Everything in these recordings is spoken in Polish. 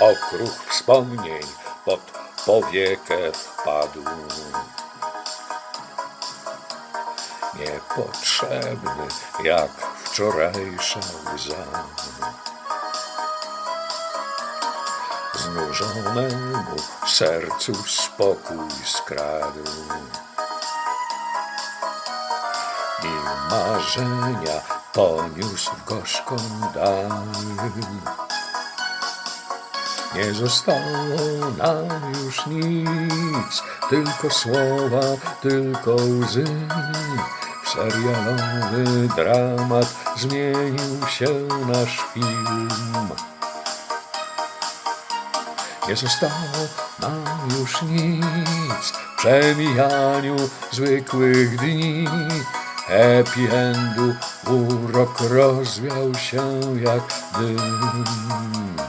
okruch wspomnień pod powiekę wpadł. Niepotrzebny jak wczorajsza łza. Znużonemu sercu spokój skradł. I marzenia poniósł gorzką dal. Nie zostało nam już nic, tylko słowa, tylko łzy. W serialowy dramat zmienił się nasz film. Nie zostało nam już nic w przemijaniu zwykłych dni. Happy endu urok rozwiał się jak dym.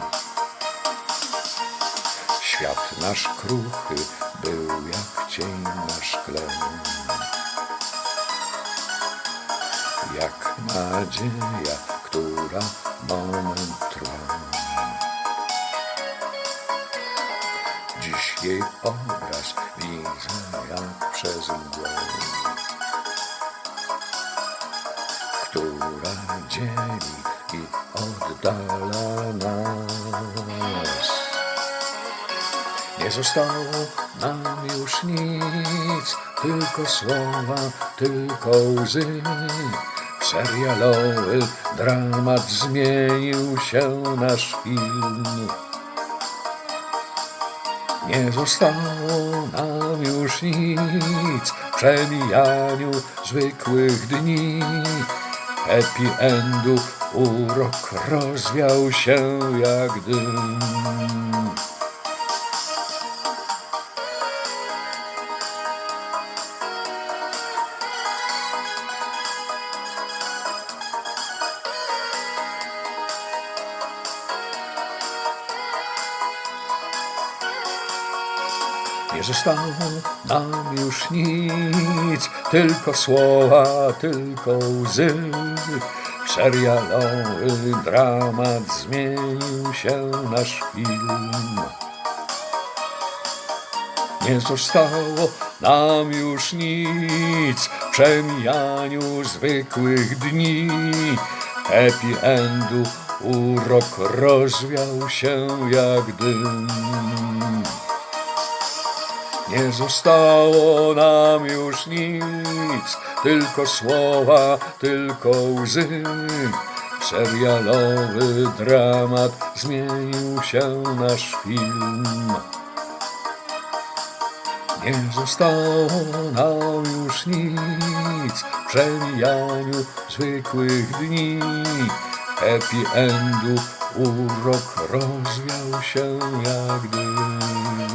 Świat nasz kruchy był jak cień na szkle. Jak nadzieja, która moment trwa. Dziś jej obraz widzę jak przez mgłę, która dzieli i oddala nas. Zostało nam już nic, tylko słowa, tylko łzy. Serialowy dramat zmienił się nasz film. Nie zostało nam już nic w przemijaniu zwykłych dni. Happy endu urok rozwiał się jak dym. Nie zostało nam już nic, tylko słowa, tylko łzy. W serialowy dramat zmienił się nasz film. Nie zostało nam już nic w przemijaniu zwykłych dni. Happy endu urok rozwiał się jak dym. Nie zostało nam już nic, tylko słowa, tylko łzy. Serialowy dramat zmienił się nasz film. Nie zostało nam już nic w przemijaniu zwykłych dni. Happy endu urok rozwiał się jak dym.